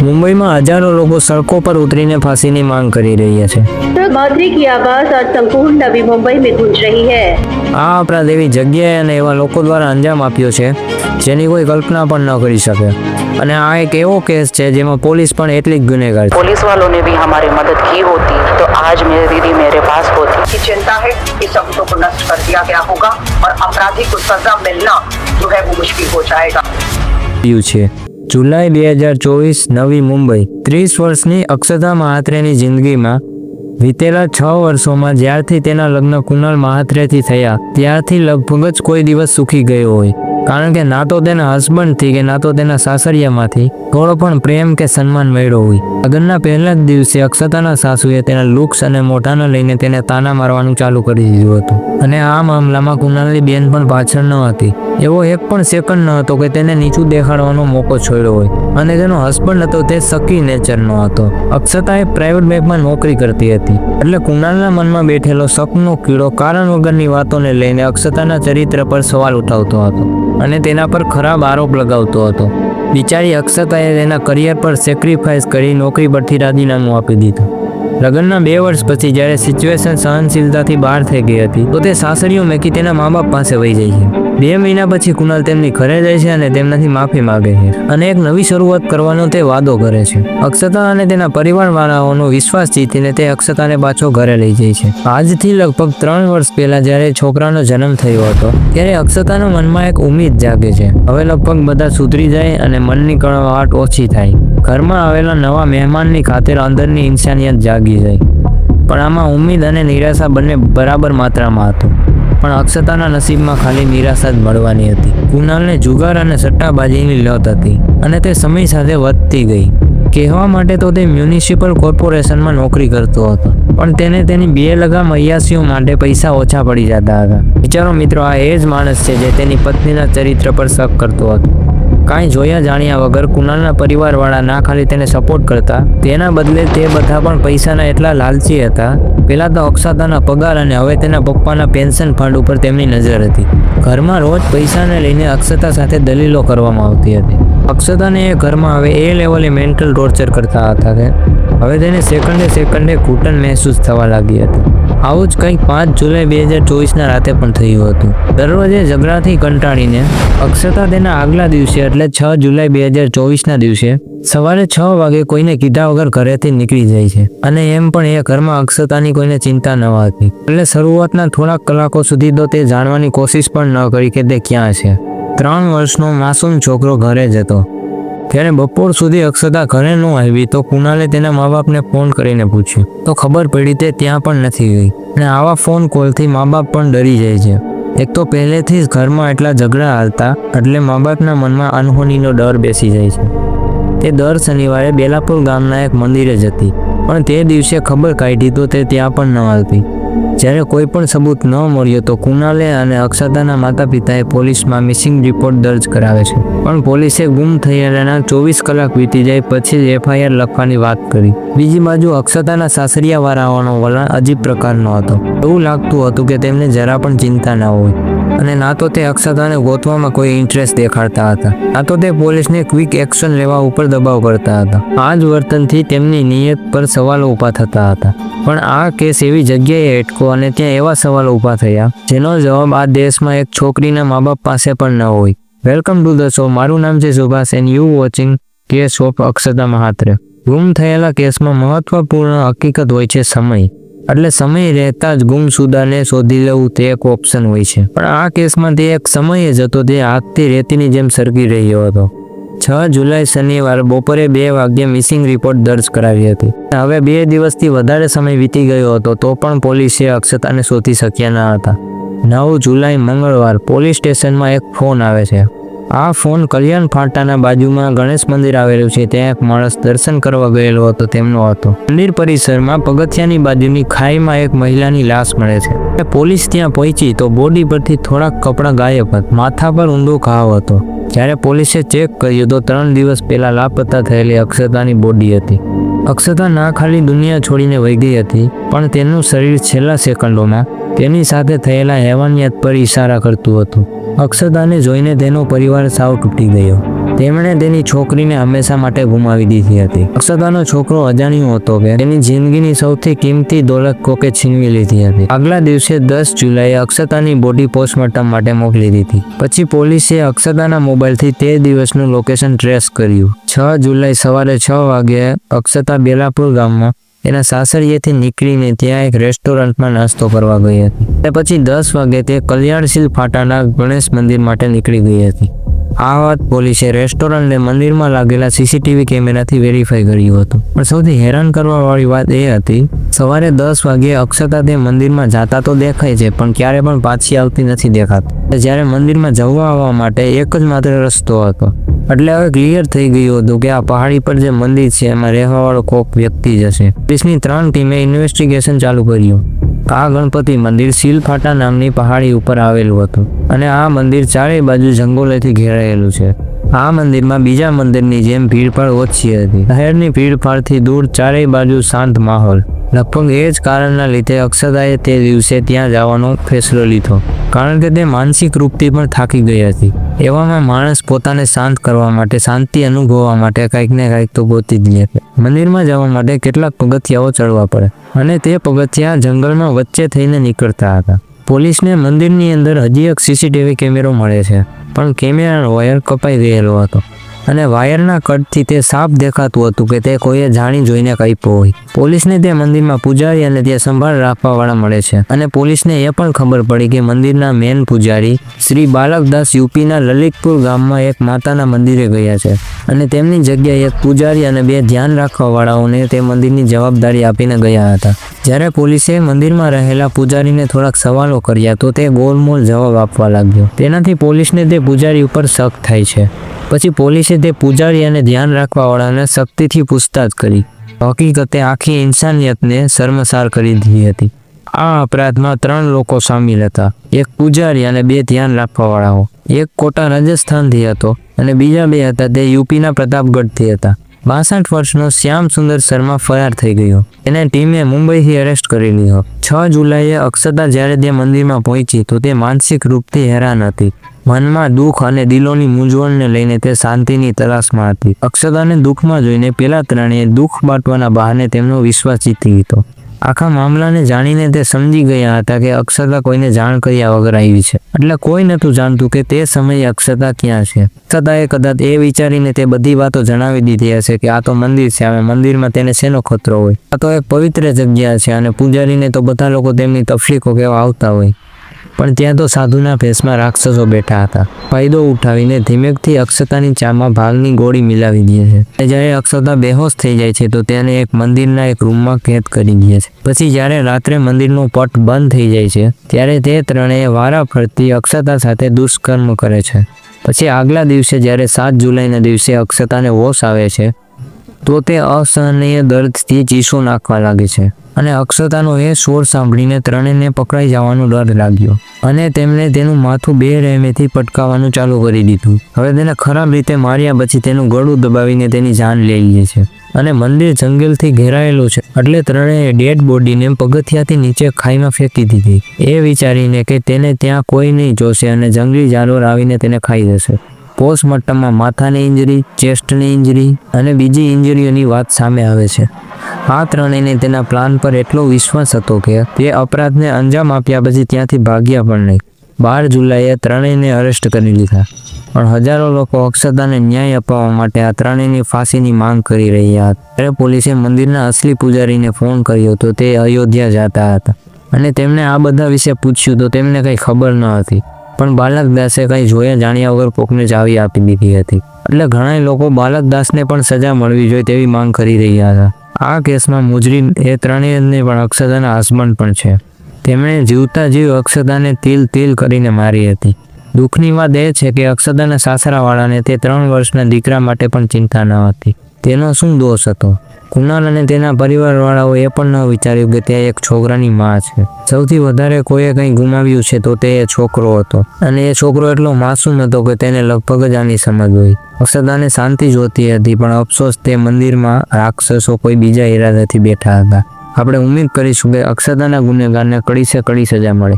મુંબઈમાં હજારો લોકો સડકો પર ઉતરીને ફાંસીની માંગ કરી રહ્યા છે माधुरी की आवाज आज संपूर्ण नवी मुंबई में गूंज रही है આ અપરાધ એવી જગ્યાએ અને એવા લોકો દ્વારા અંજામ આપ્યો છે જેની કોઈ કલ્પના પણ ન કરી શકે અને આ એક એવો કેસ છે જેમાં પોલીસ પણ એટલી જ ગુનેગાર છે पुलिस वालों ने भी हमारी मदद की होती तो आज मेरी दीदी मेरे पास होती की चिंता है कि सबूतों को नष्ट कर दिया गया होगा और अपराधी को सजा मिलना जो है वो मुश्किल हो जाएगा થયું છે જુલાઈ બે હજાર ચોવીસ નવી મુંબઈ. ત્રીસ વર્ષની અક્ષતા મહાત્રેની જિંદગીમાં વીતેલા છ વર્ષોમાં જ્યારથી તેના લગ્ન કુનાલ મહાત્રેથી થયા, ત્યારથી લગભગ જ કોઈ દિવસ સુખી ગયો હોય. કારણ કે ના તો તેના હસબન્ડથી કે ના તો તેના સાસરિયામાંથી થોડો પણ પ્રેમ કે સન્માન મળ્યો હોય. લગ્નના પહેલા જ દિવસે અક્ષતાના સાસુએ તેના લુક્સ અને મોઢાને લઈને તેને તાના મારવાનું ચાલુ કરી દીધું હતું. અને આ મામલામાં કુનાલની બેન પણ પાછળ ન હતી. એવો એક પણ સેકન્ડ ન હતો કે તેને નીચું દેખાડવાનો મોકો છોડ્યો હોય. અને તેનો હસબન્ડ હતો તે સકી નેચરનો હતો. અક્ષતાએ પ્રાઇવેટ બેંકમાં નોકરી કરતી હતી. એટલે કુનાલના મનમાં બેઠેલો શકનો કીડો કારણ વગરની વાતોને લઈને અક્ષતાના ચરિત્ર પર સવાલ ઉઠાવતો હતો. અને તેના પર ખરાબ આરોપ લગાવતો હતો. બિચારી અક્ષતાએ તેના કરિયર પર સેક્રિફાઈસ કરી નોકરી પરથી રાજીનામું આપી દીધું. લગ્નના બે વર્ષ પછી જ્યારે સિચ્યુએશન સહનશીલતાથી બહાર થઈ ગઈ હતી, તો તે સાસરીઓ મેકી તેના મા બાપ પાસે વહી જાય છે. બે મહિના પછી કુનાલ તેમની ઘરે જાય છે અને તેમનાથી માફી માગે છે અને એક નવી શરૂઆત કરવાનો તે વાદો કરે છે. અક્ષતા અને તેના પરિવારવાળાઓનો વિશ્વાસ જીતીને તે અક્ષતાને પાછો ઘરે લઈ જાય છે. આજથી લગભગ ત્રણ વર્ષ પહેલા જ્યારે છોકરાનો જન્મ થયો હતો, ત્યારે અક્ષતાના મનમાં એક ઉમ્મીદ જાગે છે. હવે લગભગ બધા સુધરી જાય અને મનની કળવાટ ઓછી થાય. ઘરમાં આવેલા નવા મહેમાનની ખાતર અંદરની ઇન્સાનિયત જાગી જાય. પણ આમાં ઉમ્મીદ અને નિરાશા બંને બરાબર માત્રામાં હતું. પણ અક્ષતાના નસીબમાં ખાલી નિરાશા જ મળવાની હતી. કુનાલને જુગાર અને સટ્ટાબાજીની લત હતી અને તે સમય સાથે વધતી ગઈ. કહેવા માટે તો તે મ્યુનિસિપલ કોર્પોરેશનમાં નોકરી કરતો હતો, પણ તેને તેની બે લગામ અયાસીઓ માટે પૈસા ઓછા પડી જતા હતા. વિચારો મિત્રો, આ એ જ માણસ છે જે તેની પત્નીના ચરિત્ર પર શક કરતો હતો. કાંઈ જોયા જાણ્યા વગર કુનાલના પરિવારવાળા ના ખાલી તેને સપોર્ટ કરતા. તેના બદલે તે બધા પણ પૈસાના એટલા લાલચી હતા. પહેલાં તો અક્ષતાના પગાર અને હવે તેના પપ્પાના પેન્શન ફંડ ઉપર તેમની નજર હતી. ઘરમાં રોજ પૈસાને લઈને અક્ષતા સાથે દલીલો કરવામાં આવતી હતી. અક્ષતાને એ ઘરમાં હવે એ લેવલે મેન્ટલ ટોર્ચર કરતા હતા હવે તેને સેકન્ડે સેકન્ડે ઘૂંટણ મહેસૂસ થવા લાગી હતી. આવું જ કંઈક પાંચ જુલાઈ બે હજાર ચોવીસના રાતે પણ થયું હતું. દરરોજે ઝઘડાથી કંટાળીને, અક્ષતા તેના આગલા દિવસે એટલે છ જુલાઈ બે હજાર ચોવીસના દિવસે, સવારે છ વાગે કોઈને કીધા વગર ઘરેથી નીકળી જાય છે. અને એમ પણ એ ઘરમાં અક્ષતાની કોઈને ચિંતા ન હતી. એટલે શરૂઆતના થોડાક કલાકો સુધી તો તે જાણવાની કોશિશ પણ ન કરી કે તે ક્યાં છે. ત્રણ વર્ષનો માસૂમ છોકરો ઘરે જ હતો. ત્યારે બપોર સુધી અક્ષતા ઘરે ન આવી તો કુનાલે તેના મા બાપને ફોન કરીને પૂછ્યું. તો ખબર પડી તે ત્યાં પણ નથી ગઈ અને આવા ફોન કોલથી મા બાપ પણ ડરી જાય છે. એક તો પહેલેથી જ ઘરમાં એટલા ઝઘડા હાલતા એટલે મા બાપના મનમાં અનહોનીનો ડર બેસી જાય છે. તે દર શનિવારે બેલાપુર ગામના એક મંદિરે જતી, પણ તે દિવસે ખબર કાઢી તો તે ત્યાં પણ ન આવતી જ્યારે કોઈ પણ સબૂત ન મળ્યો તો કુનાલે અને અક્ષતાના માતા પિતાએ પોલીસમાં મિસિંગ રિપોર્ટ દર્જ કરાવે છે. પણ પોલીસે ગુમ થયેલાના ચોવીસ કલાક વીતી જાય પછી જ એફઆઈઆર લખવાની વાત કરી. બીજી બાજુ અક્ષતાના સાસરિયાવાળાઓનો વલણ અજીબ પ્રકારનો હતો. એવું લાગતું હતું કે તેમને જરા પણ ચિંતા ન હોય. અને ના તો તે અક્ષતાને ગોતવામાં કોઈ ઇન્ટરેસ્ટ દેખાડતા હતા. ના તો તે પોલીસને ક્વિક એક્શન લેવા ઉપર દબાવ કરતા હતા. આ જ વર્તનથી તેમની નિયત પર સવાલો ઊભા થતા હતા. પણ આ કેસ એવી જગ્યાએ અટકો અને ત્યાં એવા સવાલ ઊભા થયા, જેનો જવાબ આ દેશમાં એક છોકરીના મા બાપ પાસે પણ ન હોય. વેલકમ ટુ ધ શો મારું નામ છે Subhash and you watching case of Akshata Mhatre. ગુમ થયેલા કેસમાં મહત્વપૂર્ણ હકીકત હોય છે સમય. એટલે સમય રહેતા જ ગુમસુદાને શોધી લેવું તે એક ઓપ્શન હોય છે. પણ આ કેસમાં તે એક સમયે જ હતો તે આગથી રેતીની જેમ સરકી રહ્યો હતો. છ જુલાઈ શનિવાર બપોરે બે વાગ્યે મિસિંગ રિપોર્ટ દર્જ કરાવી હતી. હવે બે દિવસથી વધારે સમય વીતી ગયો હતો, તો પણ પોલીસે અક્ષતાને શોધી શક્યા ન હતા. નવ જુલાઈ મંગળવાર પોલીસ સ્ટેશનમાં એક ફોન આવે છે. આ ફોન કલ્યાણ ફાટાના બાજુમાં ગણેશ મંદિર આવેલું છે. ત્યાં એક માણસ દર્શન કરવા ગયેલો હતો, તેમનો હતો. મંદિર પરિસરમાં પગથિયાની બાજુની ખાઈમાં એક મહિલાની લાશ મળે છે. પોલીસ ત્યાં પહોંચી તો બોડી પરથી થોડાક કપડાં ગાયબ હતા. માથા પર ઊંડો ઘાવ હતો. જ્યારે પોલીસે ચેક કર્યું તો ત્રણ દિવસ પહેલા લાપતા થયેલી અક્ષતાની બોડી હતી. અક્ષતા ના ખાલી દુનિયા છોડીને વહી ગઈ હતી, પણ તેનું શરીર છેલ્લા સેકન્ડોમાં તેની સાથે થયેલા હેવાનિયત પર ઇશારા કરતું હતું. અક્ષતાને જોઈને તેનો પરિવાર સાવ તૂટી ગયો. તેમણે તેની છોકરીને હંમેશા માટે ગુમાવી દીધી હતી. અક્ષતાનો છોકરો અજાણ્યો હતો કે તેની જિંદગીની સૌથી કિંમતી દોલત કોકે છીનવી લીધી હતી. આગલા દિવસે દસ જુલાઈએ અક્ષતાની બોડી પોસ્ટમોર્ટમ માટે મોકલી દીધી. પછી પોલીસે અક્ષતાના મોબાઈલથી તે દિવસનું લોકેશન ટ્રેસ કર્યું. છ જુલાઈ સવારે છ વાગે અક્ષતા બેલાપુર ગામમાં એના સાસરીએથી નીકળીને ત્યાં એક રેસ્ટોરન્ટમાં નાસ્તો કરવા ગઈ હતી. અને પછી દસ વાગે તે કલ્યાણશીલ ફાટાના ગણેશ મંદિર માટે નીકળી ગઈ હતી. આ વાત પોલીસે રેસ્ટોરન્ટને મંદિરમાં લાગેલા સીસીટીવી કેમેરાથી વેરીફાઈ કર્યું હતું. પણ સૌથી હેરાન કરવા વાળી વાત એ હતી, સવારે દસ વાગ્યે અક્ષતા તે મંદિરમાં જાતા તો દેખાય છે, પણ ક્યારે પણ પાછી આવતી નથી દેખાતી. જ્યારે મંદિરમાં જવા આવવા માટે એક જ માત્ર રસ્તો હતો. એટલે હવે ક્લિયર થઈ ગયું હતું કે આ પહાડી પર જે મંદિર છે, એમાં રહેવાવાળો કોક વ્યક્તિ જ હશે. પોલીસની ત્રણ ટીમે ઇન્વેસ્ટિગેશન ચાલુ કર્યું. આ ગણપતિ મંદિર સીલફાટા નામની પહાડી ઉપર આવેલું હતું. અને આ મંદિર ચારેય બાજુ જંગલોથી ઘેરાયેલું છે. આ મંદિરમાં બીજા મંદિરની જેમ ભીડભાડ ઓછી હતી. શહેરની ભીડભાડથી દૂર ચારેય બાજુ શાંત માહોલ. લગભગ એ જ કારણના લીધે અક્ષદાએ તે દિવસે ત્યાં જવાનો ફેસલો લીધો. કારણ કે તે માનસિક રૂપથી પણ થાકી ગઈ હતી. એવામાં માણસ પોતાને શાંત કરવા માટે, શાંતિ અનુભવવા માટે કંઈક ને કંઈક તો ગોતી જ લે મંદિરમાં જવા માટે કેટલાક પગથિયાઓ ચડવા પડે. અને તે પગથિયા જંગલમાં વચ્ચે થઈને નીકળતા હતા. પોલીસને મંદિરની અંદર હજી એક સીસીટીવી કેમેરો મળે છે, પણ કેમેરાનો વાયર કપાઈ ગયેલો હતો. અને વાયરના કટથી તે સાફ દેખાતું હતું કે તે કોઈએ જાણી જોઈને કાપ્યો હોય. પોલીસને તે મંદિરમાં પૂજારી અને ત્યાં સંભાળ રાખવાવાળા મળે છે. અને પોલીસને એ પણ ખબર પડી કે મંદિરના મેન પૂજારી શ્રી બાલકદાસ યુપીના લલિતપુર ગામમાં એક માતાના મંદિરે ગયા છે. અને તેમની જગ્યાએ એક પૂજારી અને બે ધ્યાન રાખવાવાળાઓને તે મંદિરની જવાબદારી આપીને ગયા હતા. જ્યારે પોલીસે મંદિરમાં રહેલા પૂજારીને થોડાક સવાલો કર્યા તો તે ગોલમોલ જવાબ આપવા લાગ્યો. તેનાથી પોલીસને તે પૂજારી ઉપર શક થાય છે. પછી પોલીસે તે પૂજારી અને ધ્યાન રાખવાવાળાને શક્તિથી પૂછતાછ કરી. હકીકતે આખી ઇન્સાનિયતને શર્મસાર કરી દીધી હતી. આ અપરાધમાં ત્રણ લોકો સામેલ હતા. એક પૂજારી અને બે ધ્યાન રાખવાવાળાઓ. એક કોટા રાજસ્થાનથી હતો અને બીજા બે હતા તે યુપીના પ્રતાપગઢથી હતા. બાસઠ વર્ષનો શ્યામ સુંદર શર્મા ફરાર થઈ ગયો. એને ટીમે મુંબઈથી અરેસ્ટ કરી લીધો છ જુલાઈએ અક્ષતા જ્યારે તે મંદિરમાં પહોંચી તો તે માનસિક રૂપથી હેરાન હતી. મનમાં દુઃખ અને દિલોની મૂંઝવણને લઈને તે શાંતિની તલાશમાં હતી. અક્ષતાને દુઃખમાં જોઈને પેલા ત્રણેય દુઃખ બાંટવાના બહાને તેમનો વિશ્વાસ જીતી લીધો. આખા મામલાને જાણીને તે સમજી ગયા હતા કે અક્ષતા કોઈને જાણ કર્યા વગર આવી છે. એટલે કોઈ નહોતું જાણતું કે તે સમયે અક્ષતા ક્યાં છે. અક્ષતાએ કદાચ એ વિચારીને તે બધી વાતો જણાવી દીધી હશે કે આ તો મંદિર છે, હવે મંદિરમાં તેને શેનો ખતરો હોય? આ તો એક પવિત્ર જગ્યા છે અને પૂજારીને તો બધા લોકો તેમની તફલીકો કહેવા આવતા હોય. પણ ત્યાં તો સાધુના ભેસમાં રાક્ષસો બેઠા હતા. ફાયદો ઉઠાવીને ધીમેકથી અક્ષતાની ચામાં ભાગની ગોળી મિલાવી દે છે. અને જ્યારે અક્ષતા બેહોશ થઈ જાય છે, તો તેને એક મંદિરના એક રૂમમાં કેદ કરી દે છે. પછી જ્યારે રાત્રે મંદિરનો પટ બંધ થઈ જાય છે, ત્યારે તે ત્રણેય વારા ફરતી અક્ષતા સાથે દુષ્કર્મ કરે છે. પછી આગલા દિવસે જ્યારે સાત જુલાઈના દિવસે અક્ષતાને હોશ આવે છે, તો તે અસહનીય દર્દથી ચીસો નાખવા લાગે છે. અને અક્ષતાનો એ શોર સાંભળીને ત્રણેયને પકડાઈ જવાનો ડર લાગ્યો. અને તેમણે તેનું માથું બે રહેમેથી પટકાવવાનું ચાલુ કરી દીધું. હવે તેને ખરાબ રીતે માર્યા પછી તેનું ગળું દબાવીને તેની જાન લઈ લે છે. અને મંદિર જંગલથી ઘેરાયેલું છે. એટલે ત્રણેય ડેડ બોડીને પગથિયાથી નીચે ખાઈમાં ફેંકી દીધી. એ વિચારીને કે તેને ત્યાં કોઈ નહીં જોશે અને જંગલી જાનવર આવીને તેને ખાઈ જશે. પોસ્ટમોર્ટમમાં માથાની ઇન્જરી, ચેસ્ટની ઇન્જરી અને બીજી ઇન્જરીઓની વાત સામે આવે છે. આ ત્રણેયને તેના પ્લાન પર એટલો વિશ્વાસ હતો કે તે અપરાધને અંજામ આપ્યા પછી ત્યાંથી ભાગ્યા પણ નહીં. બાર જુલાઈએ ત્રણેયને અરેસ્ટ કરી લીધા. પણ હજારો લોકો અક્ષતાને ન્યાય અપાવવા માટે આ ત્રણેયની ફાંસીની માંગ કરી રહ્યા હતા. ત્યારે પોલીસે મંદિરના અસલી પૂજારીને ફોન કર્યો તો તે અયોધ્યા જતા હતા. અને તેમણે આ બધા વિશે પૂછ્યું તો તેમને કંઈ ખબર ન હતી. પણ બાલકદાસે કંઈ જોયા જાણ્યા વગર કોકને ચાવી આપી દીધી હતી. એટલે ઘણા લોકો બાલકદાસને પણ સજા મળવી જોઈએ તેવી માંગ કરી રહ્યા હતા. આ કેસમાં મુજરી એ ત્રણેયને પણ અક્ષતાના હસબન્ડ પણ છે. તેમણે જીવતા જીવ અક્ષતાને તિલ તિલ કરીને મારી હતી. દુઃખની વાત એ છે કે અક્ષતાના સાસરાવાળાને તે ત્રણ વર્ષના દીકરા માટે પણ ચિંતા ન હતી. તેનો શું દોષ હતો? કુનાલ અને તેના પરિવારવાળાઓ એ પણ ન વિચાર્યું કે તે એક છોકરાની માં છે. સૌથી વધારે કોઈએ કંઈ ગુમાવ્યું છે તો તે એ છોકરો હતો. અને એ છોકરો એટલો માસૂમ હતો કે તેને લગભગ જ આની સમજ હોય. અક્ષદાને શાંતિ જોતી હતી, પણ અફસોસ તે મંદિરમાં રાક્ષસો કોઈ બીજા ઈરાદાથી બેઠા હતા. આપણે ઉમ્મીદ કરીશું કે અક્ષદાના ગુનેગારને કડીસે કડી સજા મળે.